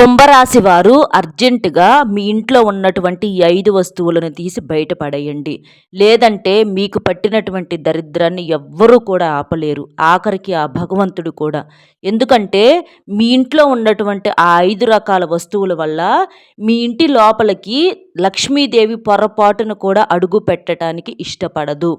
కుంభరాశి వారు అర్జెంటుగా మీ ఇంట్లో ఉన్నటువంటి ఈ ఐదు వస్తువులను తీసి బయటపడేయండి. లేదంటే మీకు పట్టినటువంటి దరిద్రాన్ని ఎవ్వరూ కూడా ఆపలేరు. ఆఖరికి ఆ భగవంతుడు కూడా. ఎందుకంటే మీ ఇంట్లో ఉన్నటువంటి ఆ ఐదు రకాల వస్తువుల వల్ల మీ ఇంటి లోపలికి లక్ష్మీదేవి పొరపాటును కూడా అడుగు పెట్టడానికి ఇష్టపడదు.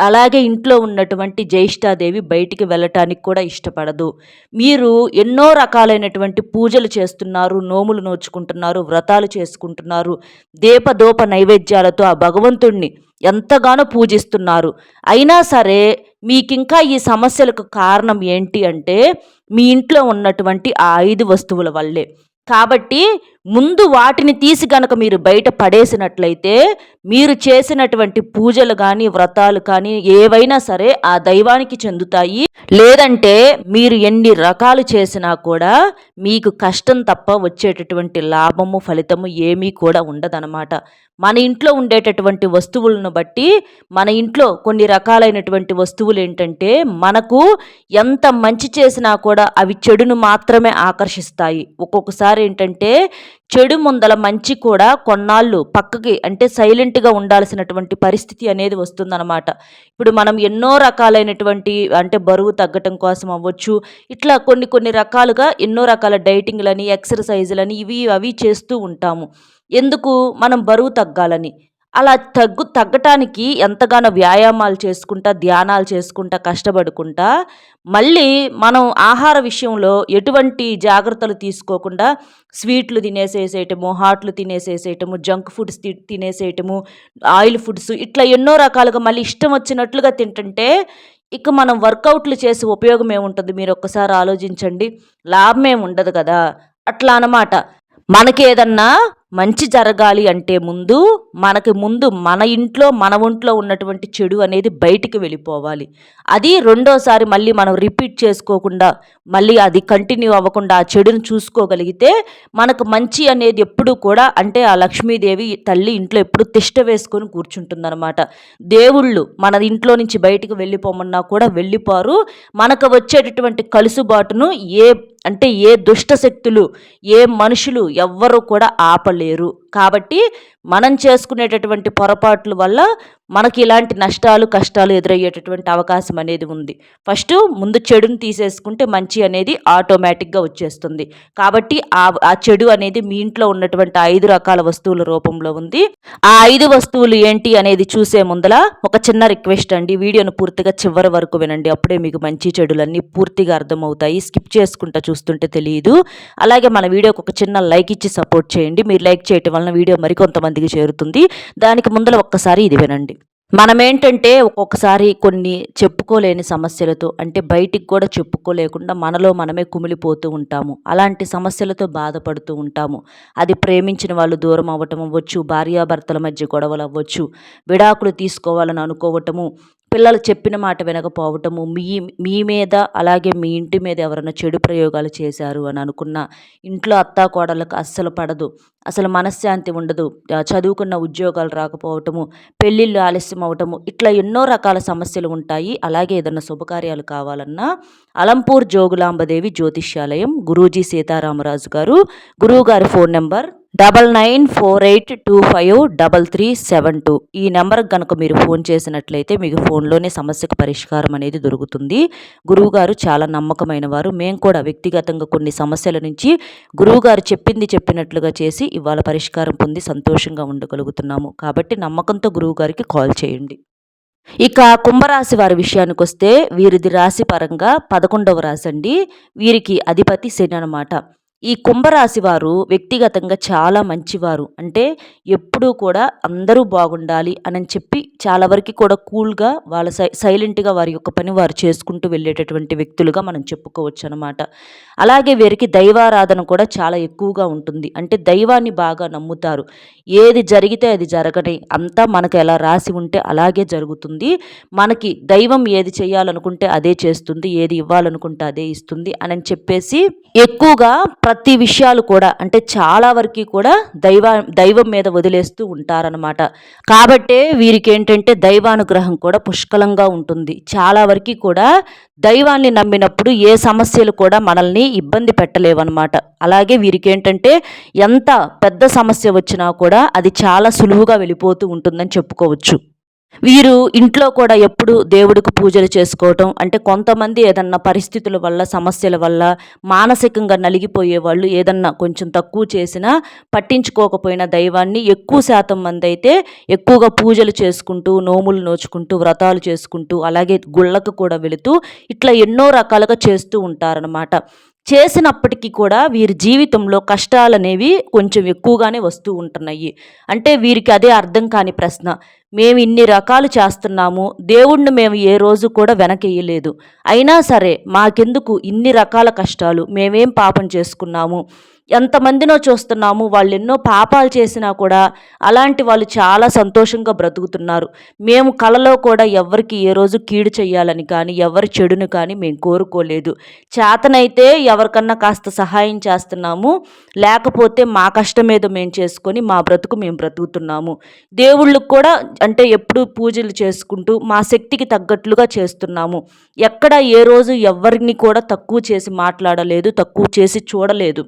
అలాగే ఇంట్లో ఉన్నటువంటి జ్యేష్ఠాదేవి బయటికి వెళ్ళటానికి కూడా ఇష్టపడదు. మీరు ఎన్నో రకాలైనటువంటి పూజలు చేస్తున్నారు నోములు నోచుకుంటున్నారు వ్రతాలు చేసుకుంటున్నారు. దీపదోప నైవేద్యాలతో ఆ భగవంతుణ్ణి ఎంతగానో పూజిస్తున్నారు. అయినా సరే మీకింకా ఈ సమస్యలకు కారణం ఏంటి అంటే మీ ఇంట్లో ఉన్నటువంటి ఆ ఐదు వస్తువుల వల్లే. కాబట్టి ముందు వాటిని తీసి గనక మీరు బయట పడేసినట్లయితే మీరు చేసినటువంటి పూజలు కానీ వ్రతాలు కానీ ఏవైనా సరే ఆ దైవానికి చెందుతాయి. లేదంటే మీరు ఎన్ని రకాలు చేసినా కూడా మీకు కష్టం తప్ప వచ్చేటటువంటి లాభము ఫలితము ఏమీ కూడా ఉండదనమాట మన ఇంట్లో ఉండేటటువంటి వస్తువులను బట్టి మన ఇంట్లో కొన్ని రకాలైనటువంటి వస్తువులు ఏంటంటే మనకు ఎంత మంచి చేసినా కూడా అవి చెడును మాత్రమే ఆకర్షిస్తాయి. ఒక్కొక్కసారి ఏంటంటే చెడు ముందల మంచి కూడా కొన్నాళ్ళు పక్కకి అంటే సైలెంట్గా ఉండాల్సినటువంటి పరిస్థితి అనేది వస్తుందన్నమాట. ఇప్పుడు మనం ఎన్నో రకాలైనటువంటి అంటే బరువు తగ్గటం కోసం అవ్వచ్చు ఇట్లా కొన్ని కొన్ని రకాలుగా ఎన్నో రకాల డైటింగ్లని ఎక్సర్సైజులని ఇవి అవి చేస్తూ ఉంటాము. ఎందుకు? మనం బరువు తగ్గాలని. అలా తగ్గు తగ్గటానికి ఎంతగానో వ్యాయామాలు చేసుకుంటా ధ్యానాలు చేసుకుంటా కష్టపడుకుంటా మళ్ళీ మనం ఆహార విషయంలో ఎటువంటి జాగ్రత్తలు తీసుకోకుండా స్వీట్లు తినేసేసేయటము హాట్లు తినేసేసేయటము జంక్ ఫుడ్స్ తి తినేసేయటము ఆయిల్ ఫుడ్స్ ఇట్లా ఎన్నో రకాలుగా మళ్ళీ ఇష్టం వచ్చినట్లుగా తింటుంటే ఇక మనం వర్కౌట్లు చేసే ఉపయోగం ఏముంటుంది? మీరు ఒక్కసారి ఆలోచించండి. లాభం ఏమి ఉండదు కదా? అట్లా అనమాట మనకేదన్నా మంచి జరగాలి అంటే ముందు మనకి ముందు మన ఇంట్లో మన ఒంట్లో ఉన్నటువంటి చెడు అనేది బయటికి వెళ్ళిపోవాలి. అది రెండోసారి మళ్ళీ మనం రిపీట్ చేసుకోకుండా మళ్ళీ అది కంటిన్యూ అవ్వకుండా ఆ చెడును చూసుకోగలిగితే మనకు మంచి అనేది ఎప్పుడు కూడా అంటే ఆ లక్ష్మీదేవి తల్లి ఇంట్లో ఎప్పుడు తిష్ట వేసుకొని కూర్చుంటుందన్నమాట. దేవుళ్ళు మన ఇంట్లో నుంచి బయటికి వెళ్ళిపోమన్నా కూడా వెళ్ళిపోరు. మనకు వచ్చేటటువంటి కలుసుబాటును ఏ అంటే ఏ దుష్ట శక్తులు ఏ మనుషులు ఎవ్వరూ కూడా ఆపలేరు. కాబట్టి మనం చేసుకునేటటువంటి పొరపాట్ల వల్ల మనకి ఇలాంటి నష్టాలు కష్టాలు ఎదురయ్యేటటువంటి అవకాశం అనేది ఉంది. ఫస్ట్ ముందు చెడుని తీసేసుకుంటే మంచి అనేది ఆటోమేటిక్గా వచ్చేస్తుంది. కాబట్టి ఆ ఆ చెడు అనేది మీ ఇంట్లో ఉన్నటువంటి ఐదు రకాల వస్తువుల రూపంలో ఉంది. ఆ ఐదు వస్తువులు ఏంటి అనేది చూసే ముందల ఒక చిన్న రిక్వెస్ట్ అండి. వీడియోను పూర్తిగా చివరి వరకు వినండి. అప్పుడే మీకు మంచి చెడులన్నీ పూర్తిగా అర్థమవుతాయి. స్కిప్ చేసుకుంటా చూస్తుంటే తెలియదు. అలాగే మన వీడియోకి ఒక చిన్న లైక్ ఇచ్చి సపోర్ట్ చేయండి. మీరు లైక్ చేయటం వల్ల వలన వీడియో మరికొంతమందికి చేరుతుంది. దానికి ముందర ఒక్కసారి ఇది వినండి. మనమేంటంటే ఒక్కొక్కసారి కొన్ని చెప్పుకోలేని సమస్యలతో అంటే బయటికి కూడా చెప్పుకోలేకుండా మనలో మనమే కుమిలిపోతూ ఉంటాము. అలాంటి సమస్యలతో బాధపడుతూ ఉంటాము. అది ప్రేమించిన వాళ్ళు దూరం అవ్వటం అవ్వచ్చు భార్యాభర్తల మధ్య గొడవలు అవ్వచ్చు విడాకులు తీసుకోవాలని అనుకోవటము పిల్లలు చెప్పిన మాట వినకపోవటము మీ మీ మీద అలాగే మీ ఇంటి మీద ఎవరైనా చెడు ప్రయోగాలు చేశారు అని అనుకున్న ఇంట్లో అత్తాకోడలకు అస్సలు పడదు. అసలు మనశ్శాంతి ఉండదు. చదువుకున్న ఉద్యోగాలు రాకపోవటము పెళ్ళిళ్ళు ఆలస్యం అవటము ఇట్లా ఎన్నో రకాల సమస్యలు ఉంటాయి. అలాగే ఏదైనా శుభకార్యాలు కావాలన్నా అలంపూర్ జోగులాంబదేవి జ్యోతిష్యాలయం గురూజీ సీతారామరాజు గారు గురువుగారి phone number double nine four eight two five double three seven two. ఈ నెంబర్కి కనుక మీరు ఫోన్ చేసినట్లయితే మీకు ఫోన్లోనే సమస్యకు పరిష్కారం అనేది దొరుకుతుంది. గురువుగారు చాలా నమ్మకమైన వారు మేము కూడా వ్యక్తిగతంగా కొన్ని సమస్యల నుంచి గురువుగారు చెప్పింది చెప్పినట్లుగా చేసి ఇవాళ పరిష్కారం పొంది సంతోషంగా ఉండగలుగుతున్నాము. కాబట్టి నమ్మకంతో గురువుగారికి కాల్ చేయండి. ఇక కుంభరాశి వారి విషయానికి వస్తే వీరిది రాశి పరంగా పదకొండవ రాశి అండి. వీరికి అధిపతి శని అనమాట ఈ కుంభరాశి వారు వ్యక్తిగతంగా చాలా మంచివారు. అంటే ఎప్పుడూ కూడా అందరూ బాగుండాలి అని చెప్పి చాలా వరకు కూడా కూల్గా వాళ్ళ సై సైలెంట్గా వారి యొక్క పని వారు చేసుకుంటూ వెళ్ళేటటువంటి వ్యక్తులుగా మనం చెప్పుకోవచ్చు అనమాట అలాగే వీరికి దైవారాధన కూడా చాలా ఎక్కువగా ఉంటుంది. అంటే దైవాన్ని బాగా నమ్ముతారు. ఏది జరిగితే అది జరగని అంతా మనకు ఎలా రాసి ఉంటే అలాగే జరుగుతుంది. మనకి దైవం ఏది చేయాలనుకుంటే అదే చేస్తుంది. ఏది ఇవ్వాలనుకుంటే అదే ఇస్తుంది అని చెప్పేసి ఎక్కువగా ప్రతి విషయాలు కూడా అంటే చాలా వరకు కూడా దైవ దైవం మీద వదిలేస్తూ ఉంటారనమాట కాబట్టే వీరికి ఏంటంటే దైవానుగ్రహం కూడా పుష్కలంగా ఉంటుంది. చాలా వరకు కూడా దైవాన్ని నమ్మినప్పుడు ఏ సమస్యలు కూడా మనల్ని ఇబ్బంది పెట్టలేవన్నమాట. అలాగే వీరికి ఏంటంటే ఎంత పెద్ద సమస్య వచ్చినా కూడా అది చాలా సులువుగా వెళ్ళిపోతూ ఉంటుందని చెప్పుకోవచ్చు. వీరు ఇంట్లో కూడా ఎప్పుడు దేవుడికి పూజలు చేసుకోవటం అంటే కొంతమంది ఏదన్నా పరిస్థితుల వల్ల సమస్యల వల్ల మానసికంగా నలిగిపోయే వాళ్ళు ఏదన్నా కొంచెం తక్కువ చేసినా పట్టించుకోకపోయిన దైవాన్ని ఎక్కువ శాతం మంది అయితే ఎక్కువగా పూజలు చేసుకుంటూ నోములు నోచుకుంటూ వ్రతాలు చేసుకుంటూ అలాగే గుళ్ళకు కూడా వెళుతూ ఇట్లా ఎన్నో రకాలుగా చేస్తూ ఉంటారనమాట చేసినప్పటికీ కూడా వీరి జీవితంలో కష్టాలనేవి కొంచెం ఎక్కువగానే వస్తూ ఉంటున్నాయి. అంటే వీరికి అదే అర్థం కాని ప్రశ్న. మేము ఇన్ని రకాలు చేస్తున్నాము. దేవుణ్ణి మేము ఏ రోజు కూడా వెనకేయలేదు. అయినా సరే మాకెందుకు ఇన్ని రకాల కష్టాలు? మేమేం పాపం చేసుకున్నాము? ఎంతమందినో చూస్తున్నాము వాళ్ళు ఎన్నో పాపాలు చేసినా కూడా అలాంటి వాళ్ళు చాలా సంతోషంగా బ్రతుకుతున్నారు. మేము కళలో కూడా ఎవరికి ఏ రోజు కీడు చేయాలని కానీ ఎవరి చెడును కానీ మేము కోరుకోలేదు. చేతనైతే ఎవరికన్నా కాస్త సహాయం చేస్తున్నాము లేకపోతే మా కష్టం మీద మేము చేసుకొని మా బ్రతుకు మేము బ్రతుకుతున్నాము. దేవుళ్ళకు కూడా అంటే ఎప్పుడు పూజలు చేసుకుంటూ మా శక్తికి తగ్గట్లుగా చేస్తున్నాము. ఎక్కడ ఏ రోజు ఎవరిని కూడా తక్కువ చేసి మాట్లాడలేదు తక్కువ చేసి చూడలేదు.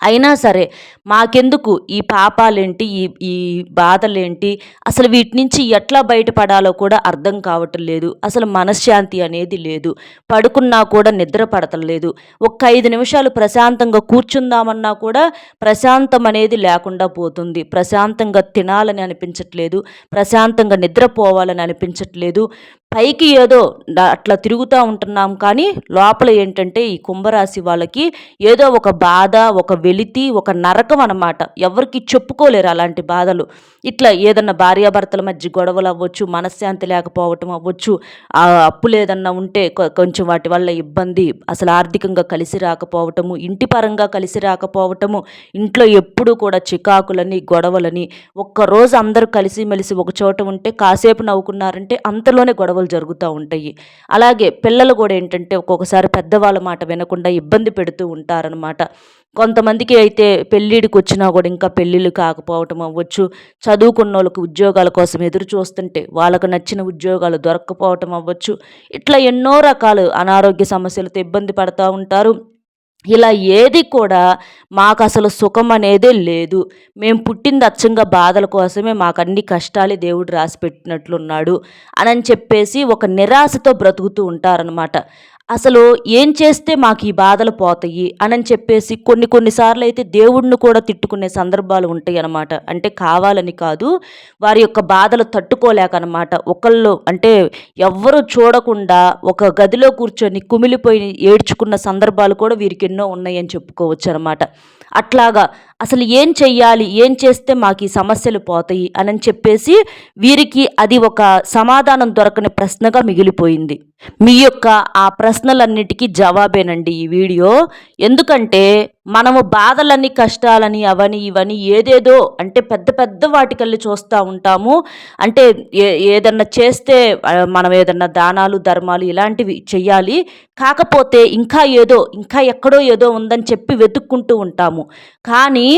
అయినా సరే మాకెందుకు ఈ పాపాలేంటి ఈ ఈ బాధలేంటి? అసలు వీటి నుంచి ఎట్లా బయటపడాలో కూడా అర్థం కావటం లేదు. అసలు మనశ్శాంతి అనేది లేదు. పడుకున్నా కూడా నిద్ర పడటం లేదు. ఒక్క ఐదు నిమిషాలు ప్రశాంతంగా కూర్చుందామన్నా కూడా ప్రశాంతం అనేది లేకుండా పోతుంది. ప్రశాంతంగా తినాలని అనిపించట్లేదు. ప్రశాంతంగా నిద్రపోవాలని అనిపించట్లేదు. పైకి ఏదో అట్లా తిరుగుతూ ఉంటున్నాం. కానీ లోపల ఏంటంటే ఈ కుంభరాశి వాళ్ళకి ఏదో ఒక బాధ ఒక వెలితి ఒక నరకం అనమాట ఎవరికి చెప్పుకోలేరు అలాంటి బాధలు. ఇట్లా ఏదన్నా భార్యాభర్తల మధ్య గొడవలు అవ్వచ్చు మనశ్శాంతి లేకపోవటం అవ్వచ్చు ఆ అప్పులు ఏదన్నా ఉంటే కొంచెం వాటి వల్ల ఇబ్బంది అసలు ఆర్థికంగా కలిసి రాకపోవటము ఇంటి పరంగా కలిసి రాకపోవటము ఇంట్లో ఎప్పుడూ కూడా చికాకులని గొడవలని ఒక్కరోజు అందరూ కలిసిమెలిసి ఒక చోట ఉంటే కాసేపు నవ్వుకున్నారంటే అంతలోనే గొడవలు జరుగుతూ ఉంటాయి. అలాగే పిల్లలు కూడా ఏంటంటే ఒక్కొక్కసారి పెద్దవాళ్ళ మాట వినకుండా ఇబ్బంది పెడుతూ ఉంటారనమాట కొంతమందికి అయితే పెళ్ళిడికి వచ్చినా కూడా ఇంకా పెళ్ళిళ్ళు కాకపోవటం అవ్వచ్చు. చదువుకున్న వాళ్ళకి ఉద్యోగాల కోసం ఎదురు చూస్తుంటే వాళ్ళకు నచ్చిన ఉద్యోగాలు దొరక్కపోవటం అవ్వచ్చు. ఇట్లా ఎన్నో రకాలు అనారోగ్య సమస్యలతో ఇబ్బంది పడుతూ ఉంటారు. ఇలా ఏది కూడా మాకు అసలు సుఖం అనేదే లేదు. మేము పుట్టింది అచ్చంగా బాధల కోసమే మాకు అన్ని కష్టాలే దేవుడు రాసి పెట్టినట్లున్నాడు అని చెప్పేసి ఒక నిరాశతో బ్రతుకుతూ ఉంటారనమాట అసలు ఏం చేస్తే మాకు ఈ బాధలు పోతాయి అని చెప్పేసి కొన్ని కొన్నిసార్లు అయితే దేవుడిని కూడా తిట్టుకునే సందర్భాలు ఉంటాయి అన్నమాట. అంటే కావాలని కాదు వారి యొక్క బాధలు తట్టుకోలేక అనమాట ఒకళ్ళు అంటే ఎవ్వరూ చూడకుండా ఒక గదిలో కూర్చొని కుమిలిపోయి ఏడ్చుకున్న సందర్భాలు కూడా వీరికి ఎన్నో ఉన్నాయని చెప్పుకోవచ్చు అనమాట అట్లాగా అసలు ఏం చెయ్యాలి? ఏం చేస్తే మాకు ఈ సమస్యలు పోతాయి? అని చెప్పేసి వీరికి అది ఒక సమాధానం దొరకని ప్రశ్నగా మిగిలిపోయింది. మీ యొక్క ఆ ప్రశ్నలన్నిటికీ జవాబేనండి ఈ వీడియో. ఎందుకంటే మనము బాధలని కష్టాలని అవని ఇవని ఏదేదో అంటే పెద్ద పెద్ద వాటికల్లి చూస్తూ ఉంటాము. అంటే ఏ ఏదన్నా చేస్తే మనం ఏదన్నా దానాలు ధర్మాలు ఇలాంటివి చెయ్యాలి. కాకపోతే ఇంకా ఏదో ఇంకా ఎక్కడో ఏదో ఉందని చెప్పి వెతుక్కుంటూ ఉంటాము. కానీ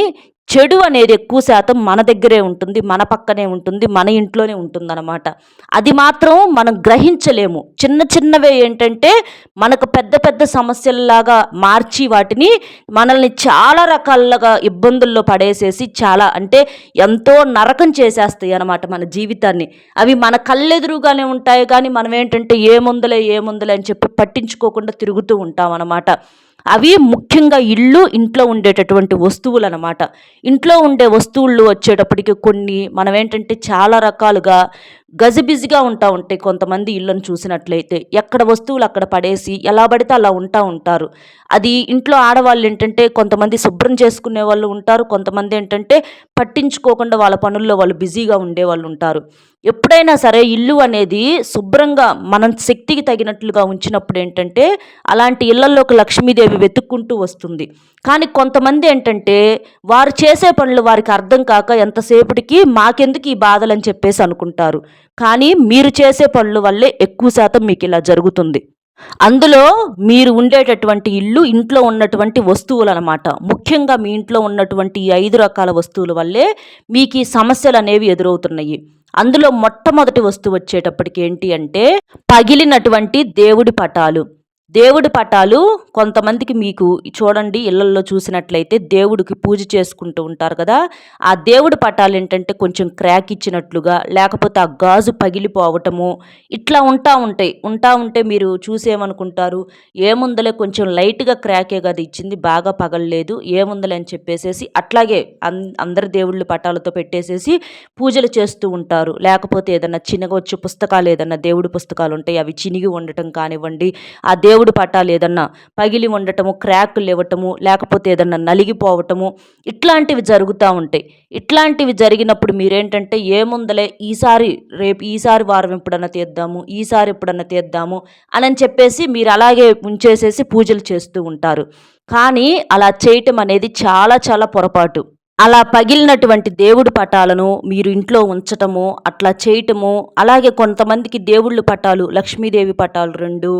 చెడు అనేది ఎక్కువ శాతం మన దగ్గరే ఉంటుంది మన పక్కనే ఉంటుంది మన ఇంట్లోనే ఉంటుందన్నమాట. అది మాత్రం మనం గ్రహించలేము. చిన్న చిన్నవే ఏంటంటే మనకు పెద్ద పెద్ద సమస్యల్లాగా మార్చి వాటిని మనల్ని చాలా రకాలుగా ఇబ్బందుల్లో పడేసేసి చాలా అంటే ఎంతో నరకం చేసేస్తాయి అన్నమాట మన జీవితాన్ని. అవి మన కళ్ళెదురుగానే ఉంటాయి కానీ మనం ఏంటంటే ఏముందలే ఏముందలే అని చెప్పి పట్టించుకోకుండా తిరుగుతూ ఉంటాం అన్నమాట అవి ముఖ్యంగా ఇల్లు ఇంట్లో ఉండేటటువంటి వస్తువులు అనమాట ఇంట్లో ఉండే వస్తువులు వచ్చేటప్పటికి కొన్ని మనం ఏంటంటే చాలా రకాలుగా గజిబిజిగా ఉంటా ఉంటాయి కొంతమంది ఇళ్ళను చూసినట్లయితే ఎక్కడ వస్తువులు అక్కడ పడేసి ఎలా పడితే అలా ఉంటా ఉంటారు. అది ఇంట్లో ఆడవాళ్ళు ఏంటంటే కొంతమంది శుభ్రం చేసుకునే వాళ్ళు ఉంటారు కొంతమంది ఏంటంటే పట్టించుకోకుండా వాళ్ళ పనుల్లో వాళ్ళు బిజీగా ఉండే వాళ్ళు ఉంటారు. ఎప్పుడైనా సరే ఇల్లు అనేది శుభ్రంగా మనం శక్తికి తగినట్లుగా ఉంచినప్పుడు ఏంటంటే అలాంటి ఇళ్ళలోకి లక్ష్మీదేవి వెతుక్కుంటూ వస్తుంది. కానీ కొంతమంది ఏంటంటే వారు చేసే పనులు వారికి అర్థం కాక ఎంతసేపటికి మాకెందుకు ఈ బాధలు అని చెప్పేసి అనుకుంటారు. కానీ మీరు చేసే పనుల వల్లే ఎక్కువ శాతం మీకు ఇలా జరుగుతుంది. అందులో మీరు ఉండేటటువంటి ఇల్లు ఇంట్లో ఉన్నటువంటి వస్తువులు అనమాట ముఖ్యంగా మీ ఇంట్లో ఉన్నటువంటి ఈ ఐదు రకాల వస్తువుల వల్లే మీకు ఈ సమస్యలు అనేవి ఎదురవుతున్నాయి. అందులో మొట్టమొదటి వస్తువు వచ్చేటప్పటికి ఏంటి అంటే పగిలినటువంటి దేవుడి పటాలు. దేవుడి పటాలు కొంతమందికి మీకు చూడండి ఇళ్ళల్లో చూసినట్లయితే దేవుడికి పూజ చేసుకుంటూ ఉంటారు కదా. ఆ దేవుడి పటాలు ఏంటంటే కొంచెం క్రాక్ ఇచ్చినట్లుగా లేకపోతే ఆ గాజు పగిలిపోవటము ఇట్లా ఉంటా ఉంటాయి. ఉంటా ఉంటే మీరు చూసేమనుకుంటారు? ఏముందలే కొంచెం లైట్గా క్రాకే కదా ఇచ్చింది బాగా పగలలేదు ఏముందలే అని చెప్పేసేసి అట్లాగే అందరి దేవుళ్ళ పటాలతో పెట్టేసేసి పూజలు చేస్తూ ఉంటారు. లేకపోతే ఏదన్నా వచ్చే పుస్తకాలు ఏదన్నా దేవుడి పుస్తకాలు ఉంటాయి అవి చినిగి ఉండటం కానివ్వండి ఆ దేవుడు దేవుడు పటాలు ఏదన్నా. పగిలి ఉండటము క్రాకులు ఇవ్వటము లేకపోతే ఏదన్నా నలిగిపోవటము ఇట్లాంటివి జరుగుతూ ఉంటాయి. ఇట్లాంటివి జరిగినప్పుడు మీరేంటంటే ఏముందలే ఈసారి రేపు ఈసారి వారం ఎప్పుడన్నా తీద్దాము ఈసారి ఎప్పుడన్నా తీద్దాము అని చెప్పేసి మీరు అలాగే ఉంచేసేసి పూజలు చేస్తూ ఉంటారు. కానీ అలా చేయటం అనేది చాలా చాలా పొరపాటు. అలా పగిలినటువంటి దేవుడి పటాలను మీరు ఇంట్లో ఉంచటము అట్లా చేయటము అలాగే కొంతమందికి దేవుళ్ళ పటాలు లక్ష్మీదేవి పటాలు రెండు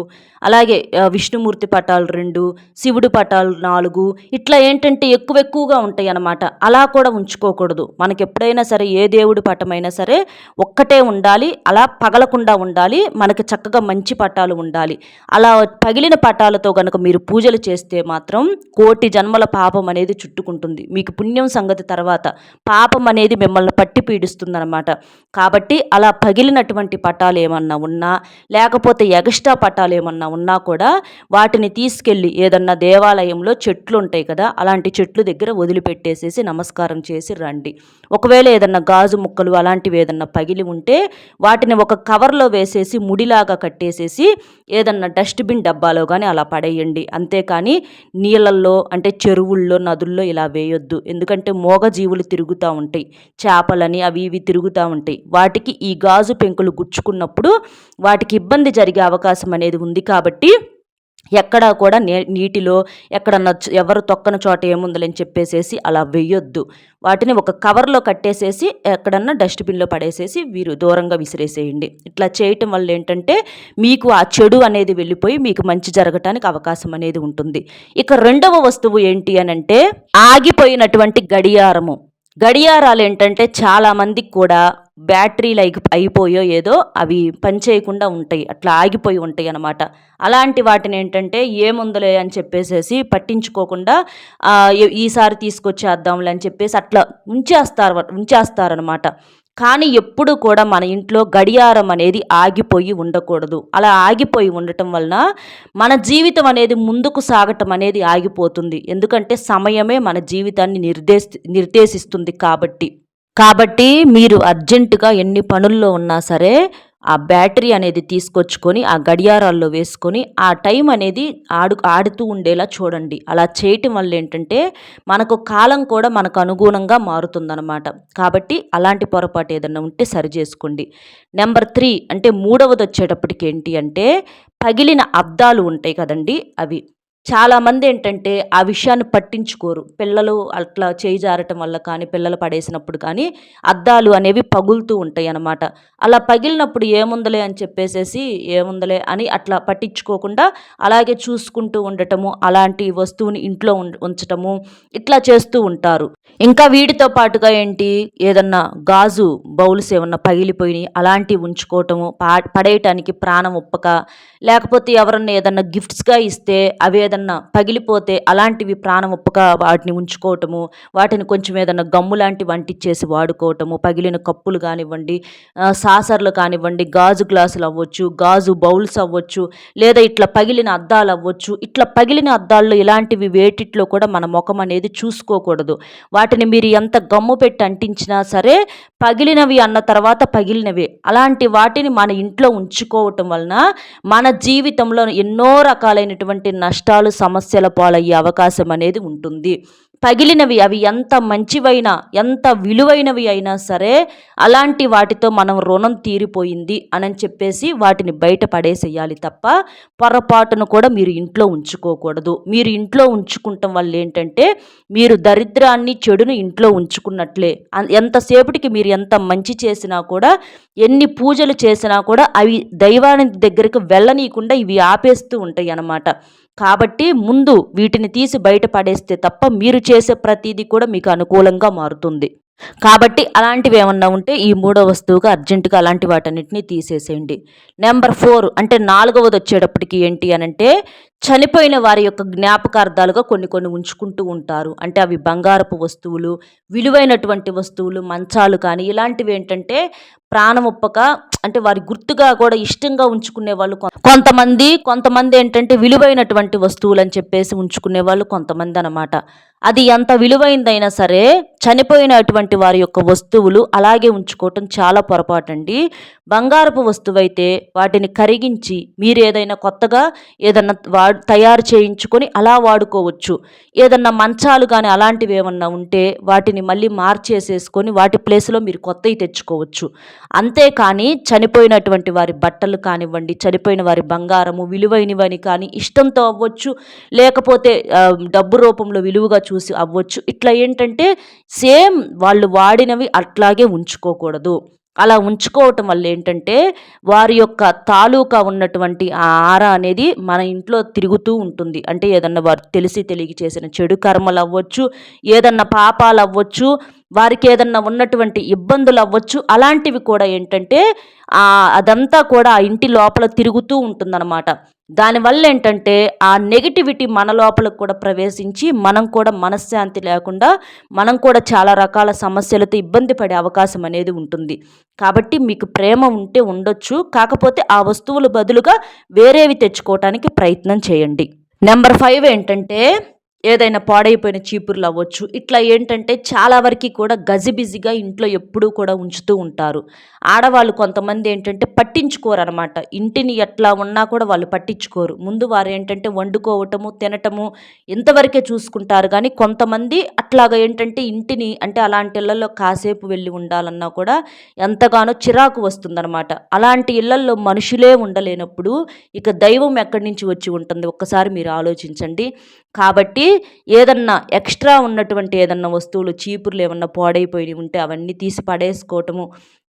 అలాగే విష్ణుమూర్తి పటాలు రెండు శివుడి పటాలు నాలుగు ఇట్లా ఏంటంటే ఎక్కువ ఎక్కువగా ఉంటాయి అన్నమాట అలా కూడా ఉంచుకోకూడదు. మనకి ఎప్పుడైనా సరే ఏ దేవుడి పటమైనా సరే ఒక్కటే ఉండాలి అలా పగలకుండా ఉండాలి మనకి చక్కగా మంచి పటాలు ఉండాలి. అలా పగిలిన పటాలతో కనుక మీరు పూజలు చేస్తే మాత్రం కోటి జన్మల పాపం అనేది చుట్టుకుంటుంది. మీకు పుణ్యం సంగతి తర్వాత పాపం అనేది మిమ్మల్ని పట్టి పీడిస్తుందన్నమాట. కాబట్టి అలా పగిలినటువంటి పటాలు ఏమన్నా ఉన్నా లేకపోతే ఎగస్ట్రా పటాలు ఏమన్నా ఉన్నా కూడా వాటిని తీసుకెళ్ళి ఏదన్నా దేవాలయంలో చెట్లు ఉంటాయి కదా అలాంటి చెట్లు దగ్గర వదిలిపెట్టేసేసి నమస్కారం చేసి రండి. ఒకవేళ ఏదన్నా గాజు ముక్కలు అలాంటివి ఏదన్నా పగిలి ఉంటే వాటిని ఒక కవర్లో వేసేసి ముడిలాగా కట్టేసేసి ఏదన్నా డస్ట్బిన్ డబ్బాలో కానీ అలా పడేయండి. అంతేకాని నీళ్ళల్లో అంటే చెరువుల్లో నదుల్లో ఇలా వేయొద్దు. ఎందుకంటే మోగజీవులు తిరుగుతూ ఉంటాయి. చేపలని అవి ఇవి తిరుగుతూ ఉంటాయి. వాటికి ఈ గాజు పెంకులు గుచ్చుకున్నప్పుడు వాటికి ఇబ్బంది జరిగే అవకాశం అనేది ఉంది కాబట్టి ఎక్కడా కూడా నే నీటిలో ఎక్కడన్నా ఎవరు తొక్కన చోట ఏముందని చెప్పేసేసి అలా వెయ్యొద్దు. వాటిని ఒక కవర్లో కట్టేసేసి ఎక్కడన్నా డస్ట్బిన్లో పడేసేసి వీరు దూరంగా విసిరేసేయండి. ఇట్లా చేయటం వల్ల ఏంటంటే మీకు ఆ చెడు అనేది వెళ్ళిపోయి మీకు మంచి జరగటానికి అవకాశం అనేది ఉంటుంది. ఇక రెండవ వస్తువు ఏంటి అని అంటే ఆగిపోయినటువంటి గడియారము. గడియారాలు ఏంటంటే చాలామందికి కూడా బ్యాటరీ లైక్ అయిపోయో ఏదో అవి పనిచేయకుండా ఉంటాయి అట్లా ఆగిపోయి ఉంటాయి అనమాట అలాంటి వాటిని ఏంటంటే ఏముందలే అని చెప్పేసేసి పట్టించుకోకుండా ఈసారి తీసుకొచ్చేద్దాంలే అని చెప్పేసి అట్లా ఉంచేస్తారు ఉంచేస్తారనమాట కానీ ఎప్పుడు కూడా మన ఇంట్లో గడియారం అనేది ఆగిపోయి ఉండకూడదు. అలా ఆగిపోయి ఉండటం వలన మన జీవితం అనేది ముందుకు సాగటం అనేది ఆగిపోతుంది. ఎందుకంటే సమయమే మన జీవితాన్ని నిర్దేశ నిర్దేశిస్తుంది కాబట్టి. కాబట్టి మీరు అర్జెంటుగా ఎన్ని పనుల్లో ఉన్నా సరే ఆ బ్యాటరీ అనేది తీసుకొచ్చుకొని ఆ గడియారాల్లో వేసుకొని ఆ టైం అనేది ఆడు ఆడుతూ ఉండేలా చూడండి. అలా చేయటం వల్ల ఏంటంటే మనకు కాలం కూడా మనకు అనుగుణంగా మారుతుందన్నమాట. కాబట్టి అలాంటి పొరపాటు ఏదన్నా ఉంటే సరి చేసుకోండి. నెంబర్ త్రీ అంటే మూడవది వచ్చేటప్పటికి ఏంటి అంటే పగిలిన అద్దాలు ఉంటాయి కదండి అవి. చాలామంది ఏంటంటే ఆ విషయాన్ని పట్టించుకోరు. పిల్లలు అట్లా చేయి జారటం వల్ల కానీ పిల్లలు పడేసినప్పుడు కానీ అద్దాలు అనేవి పగులుతూ ఉంటాయి అన్నమాట అలా పగిలినప్పుడు ఏముందలే అని చెప్పేసేసి ఏముందలే అని అట్లా పట్టించుకోకుండా అలాగే చూసుకుంటూ ఉండటము అలాంటి వస్తువుని ఇంట్లో ఉంచటము ఇట్లా చేస్తూ ఉంటారు. ఇంకా వీటితో పాటుగా ఏంటి? ఏదన్నా గాజు బౌల్స్ ఏమన్నా పగిలిపోయినాయి అలాంటివి ఉంచుకోవటము పా పడేయటానికి ప్రాణం ఒప్పక లేకపోతే ఎవరన్నా ఏదన్నా గిఫ్ట్స్గా ఇస్తే అవి ఏదన్నా పగిలిపోతే అలాంటివి ప్రాణం ఒప్పక వాటిని ఉంచుకోవటము వాటిని కొంచెం ఏదన్నా గమ్ము లాంటివి వంటిచ్చేసి వాడుకోవటము పగిలిన కప్పులు కానివ్వండి సాసర్లు కానివ్వండి గాజు గ్లాసులు అవ్వచ్చు గాజు బౌల్స్ అవ్వచ్చు లేదా ఇట్లా పగిలిన అద్దాలు అవ్వచ్చు ఇట్లా పగిలిన అద్దాల్లో ఇలాంటివి వేటిట్లో కూడా మన ముఖం అనేది చూసుకోకూడదు. వాటిని మీరు ఎంత గమ్ము పెట్టి అంటించినా సరే పగిలినవి అన్న తర్వాత పగిలినవి. అలాంటి వాటిని మన ఇంట్లో ఉంచుకోవటం వలన మన జీవితంలో ఎన్నో రకాలైనటువంటి నష్టాలు సమస్యల పాలయ్యే అవకాశం అనేది ఉంటుంది. పగిలినవి అవి ఎంత మంచివైనా ఎంత విలువైనవి అయినా సరే అలాంటి వాటితో మనం రుణం తీరిపోయింది అని చెప్పేసి వాటిని బయట పడేసేయాలి తప్ప పొరపాటును కూడా మీరు ఇంట్లో ఉంచుకోకూడదు. మీరు ఇంట్లో ఉంచుకుంటాం వల్ల ఏంటంటే మీరు దరిద్రాన్ని చెడును ఇంట్లో ఉంచుకున్నట్లే. ఎంతసేపటికి మీరు ఎంత మంచి చేసినా కూడా ఎన్ని పూజలు చేసినా కూడా అవి దైవానికి దగ్గరికి వెళ్ళనీయకుండా ఇవి ఆపేస్తూ ఉంటాయి అన్నమాట కాబట్టి ముందు వీటిని తీసి బయటపడేస్తే తప్ప మీరు చేసే ప్రతిదీ కూడా మీకు అనుకూలంగా మారుతుంది. కాబట్టి అలాంటివి ఏమన్నా ఉంటే ఈ మూడో వస్తువుగా అర్జెంటుగా అలాంటి వాటన్నిటిని తీసేసేయండి. నెంబర్ ఫోర్ అంటే నాలుగవది వచ్చేటప్పటికి ఏంటి అని అంటే చనిపోయిన వారి యొక్క జ్ఞాపకార్థాలుగా కొన్ని కొన్ని ఉంచుకుంటూ ఉంటారు. అంటే అవి బంగారపు వస్తువులు విలువైనటువంటి వస్తువులు మంచాలు కానీ ఇలాంటివి ఏంటంటే ప్రాణం ఒప్పక అంటే వారి గుర్తుగా కూడా ఇష్టంగా ఉంచుకునే వాళ్ళు కొంతమంది కొంతమంది ఏంటంటే విలువైనటువంటి వస్తువులు అని చెప్పేసి ఉంచుకునే వాళ్ళు కొంతమంది అనమాట అది ఎంత విలువైందైనా సరే చనిపోయినటువంటి వారి యొక్క వస్తువులు అలాగే ఉంచుకోవటం చాలా పొరపాటు అండి బంగారపు వస్తువు అయితే వాటిని కరిగించి మీరు ఏదైనా కొత్తగా ఏదన్నా వాడు తయారు చేయించుకొని అలా వాడుకోవచ్చు. ఏదన్నా మంచాలు కానీ అలాంటివి ఏమన్నా ఉంటే వాటిని మళ్ళీ మార్చేసేసుకొని వాటి ప్లేస్లో మీరు కొత్తవి తెచ్చుకోవచ్చు. అంతేకాని చనిపోయినటువంటి వారి బట్టలు కానివ్వండి చనిపోయిన వారి బంగారము విలువైనవని కానీ ఇష్టంతో అవ్వచ్చు. లేకపోతే డబ్బు రూపంలో విలువగా చూసి అవ్వచ్చు. ఇట్లా ఏంటంటే సేమ్ వాళ్ళు వాడినవి అట్లాగే ఉంచుకోకూడదు. అలా ఉంచుకోవటం వల్ల ఏంటంటే వారి యొక్క తాలూకా ఉన్నటువంటి ఆ ఆర అనేది మన ఇంట్లో తిరుగుతూ ఉంటుంది. అంటే ఏదన్నా వారు తెలిసి తెలియ చేసిన చెడు కర్మలు అవ్వచ్చు ఏదన్నా పాపాలు అవ్వచ్చు వారికి ఏదన్నా ఉన్నటువంటి ఇబ్బందులు అవ్వచ్చు అలాంటివి కూడా ఏంటంటే అదంతా కూడా ఆ ఇంటి లోపల తిరుగుతూ ఉంటుందన్నమాట. దానివల్ల ఏంటంటే ఆ నెగిటివిటీ మన లోపలకు కూడా ప్రవేశించి మనం కూడా మనశ్శాంతి లేకుండా మనం కూడా చాలా రకాల సమస్యలతో ఇబ్బంది పడే అవకాశం అనేది ఉంటుంది. కాబట్టి మీకు ప్రేమ ఉంటే ఉండొచ్చు కాకపోతే ఆ వస్తువులు బదులుగా వేరేవి తెచ్చుకోవటానికి ప్రయత్నం చేయండి. నెంబర్ ఫైవ్ ఏంటంటే ఏదైనా పాడైపోయిన చీపుర్లు అవ్వచ్చు. ఇట్లా ఏంటంటే చాలా వరకు కూడా గజిబిజిగా ఇంట్లో ఎప్పుడూ కూడా ఉంచుతూ ఉంటారు. ఆడవాళ్ళు కొంతమంది ఏంటంటే పట్టించుకోరు అనమాట ఇంటిని ఎట్లా ఉన్నా కూడా వాళ్ళు పట్టించుకోరు. ముందు వారు ఏంటంటే వండుకోవటము తినటము ఇంతవరకే చూసుకుంటారు. కానీ కొంతమంది అట్లాగా ఏంటంటే ఇంటిని అంటే అలాంటి ఇళ్ళలో కాసేపు వెళ్ళి ఉండాలన్నా కూడా ఎంతగానో చిరాకు వస్తుందన్నమాట అలాంటి ఇళ్ళల్లో మనుషులే ఉండలేనప్పుడు ఇక దైవం ఎక్కడి నుంచి వచ్చి ఉంటుంది? ఒక్కసారి మీరు ఆలోచించండి. కాబట్టి ఏదన్నా ఎక్స్ట్రా ఉన్నటువంటి ఏదన్నా వస్తువులు చీపుర్లు ఏమన్నా పాడైపోయి ఉంటే అవన్నీ తీసి పడేసుకోవటము.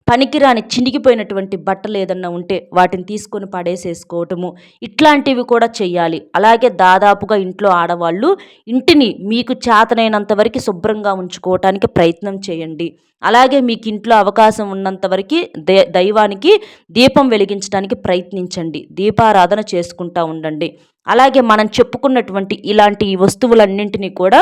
పనికిరాని చినిగిపోయినటువంటి బట్టలు ఏదన్నా ఉంటే వాటిని తీసుకొని పడేసేసుకోవటము. ఇట్లాంటివి కూడా చెయ్యాలి. అలాగే దాదాపుగా ఇంట్లో ఆడవాళ్ళు ఇంటిని మీకు చేతనైనంత వరకు శుభ్రంగా ఉంచుకోవటానికి ప్రయత్నం చేయండి. అలాగే మీకు ఇంట్లో అవకాశం ఉన్నంత వరకు దైవానికి దీపం వెలిగించడానికి ప్రయత్నించండి. దీపారాధన చేసుకుంటూ ఉండండి. అలాగే మనం చెప్పుకున్నటువంటి ఇలాంటి వస్తువులన్నింటినీ కూడా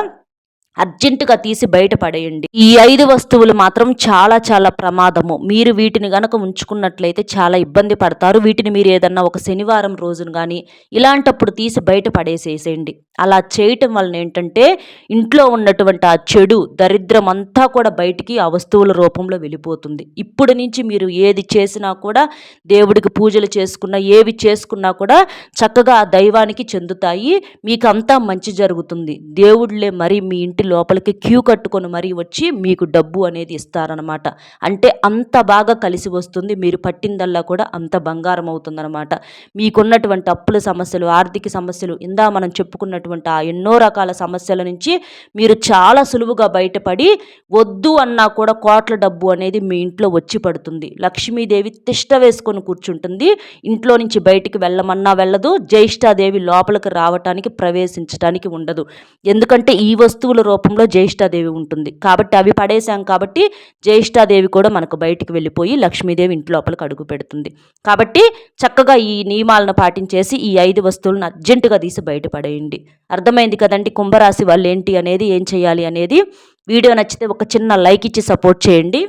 అర్జెంటుగా తీసి బయటపడేయండి ఈ ఐదు వస్తువులు మాత్రం చాలా చాలా ప్రమాదము. మీరు వీటిని గనక ఉంచుకున్నట్లయితే చాలా ఇబ్బంది పడతారు. వీటిని మీరు ఏదన్నా ఒక శనివారం రోజును కానీ ఇలాంటప్పుడు తీసి బయట పడేసేసేయండి. అలా చేయటం వలన ఏంటంటే ఇంట్లో ఉన్నటువంటి ఆ చెడు దరిద్రం అంతా కూడా బయటికి ఆ వస్తువుల రూపంలో వెళ్ళిపోతుంది. ఇప్పుడు నుంచి మీరు ఏది చేసినా కూడా దేవుడికి పూజలు చేసుకున్నా ఏవి చేసుకున్నా కూడా చక్కగా ఆ దైవానికి చెందుతాయి. మీకు అంతా మంచి జరుగుతుంది. దేవుళ్ళే మరి మీ ఇంటి లోపలికి క్యూ కట్టుకొని మరీ వచ్చి మీకు డబ్బు అనేది ఇస్తారనమాట అంటే అంత బాగా కలిసి వస్తుంది మీరు పట్టిందల్లా కూడా అంత బంగారం అవుతుందన్నమాట. మీకున్నటువంటి అప్పుల సమస్యలు ఆర్థిక సమస్యలు ఇందా మనం చెప్పుకున్నటువంటి ఆ ఎన్నో రకాల సమస్యల నుంచి మీరు చాలా సులువుగా బయటపడి వద్దు అన్నా కూడా కోట్ల డబ్బు అనేది మీ ఇంట్లో వచ్చి పడుతుంది. లక్ష్మీదేవి తిష్ట వేసుకొని కూర్చుంటుంది. ఇంట్లో నుంచి బయటికి వెళ్ళమన్నా వెళ్ళదు జ్యేష్ఠాదేవి లోపలికి రావటానికి ప్రవేశించడానికి ఉండదు. ఎందుకంటే ఈ వస్తువుల రూపంలో జ్యేష్ఠాదేవి ఉంటుంది. కాబట్టి అవి పడేశాం కాబట్టి జ్యేష్ఠాదేవి కూడా మనకు బయటికి వెళ్ళిపోయి లక్ష్మీదేవి ఇంటి లోపలికి అడుగు పెడుతుంది. కాబట్టి చక్కగా ఈ నియమాలను పాటించేసి ఈ ఐదు వస్తువులను అర్జెంటుగా తీసి బయటపడేయండి అర్థమైంది కదండి? కుంభరాశి వాళ్ళు ఏంటి అనేది ఏం చేయాలి అనేది. వీడియో నచ్చితే ఒక చిన్న లైక్ ఇచ్చి సపోర్ట్ చేయండి.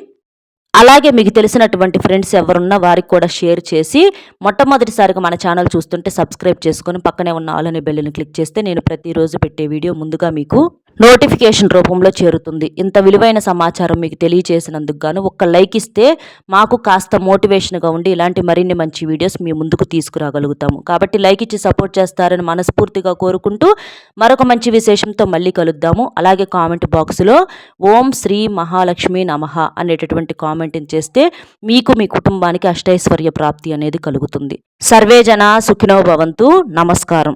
అలాగే మీకు తెలిసినటువంటి ఫ్రెండ్స్ ఎవరున్నా వారికి కూడా షేర్ చేసి మొట్టమొదటిసారిగా మన ఛానల్ చూస్తుంటే సబ్స్క్రైబ్ చేసుకొని పక్కనే ఉన్న ఆల్ అనే క్లిక్ చేస్తే నేను ప్రతిరోజు పెట్టే వీడియో ముందుగా మీకు నోటిఫికేషన్ రూపంలో చేరుతుంది. ఇంత విలువైన సమాచారం మీకు తెలియజేసినందుకు గాను ఒక్క లైక్ ఇస్తే మాకు కాస్త మోటివేషన్గా ఉండి ఇలాంటి మరిన్ని మంచి వీడియోస్ మీ ముందుకు తీసుకురాగలుగుతాము. కాబట్టి లైక్ ఇచ్చి సపోర్ట్ చేస్తారని మనస్ఫూర్తిగా కోరుకుంటూ మరొక మంచి విశేషంతో మళ్ళీ కలుద్దాము. అలాగే కామెంట్ బాక్స్లో ఓం శ్రీ మహాలక్ష్మి నమః అనేటటువంటి కామెంట్ని చేస్తే మీకు మీ కుటుంబానికి అష్టైశ్వర్య ప్రాప్తి అనేది కలుగుతుంది. సర్వే జన సుఖినో భవంతు. నమస్కారం.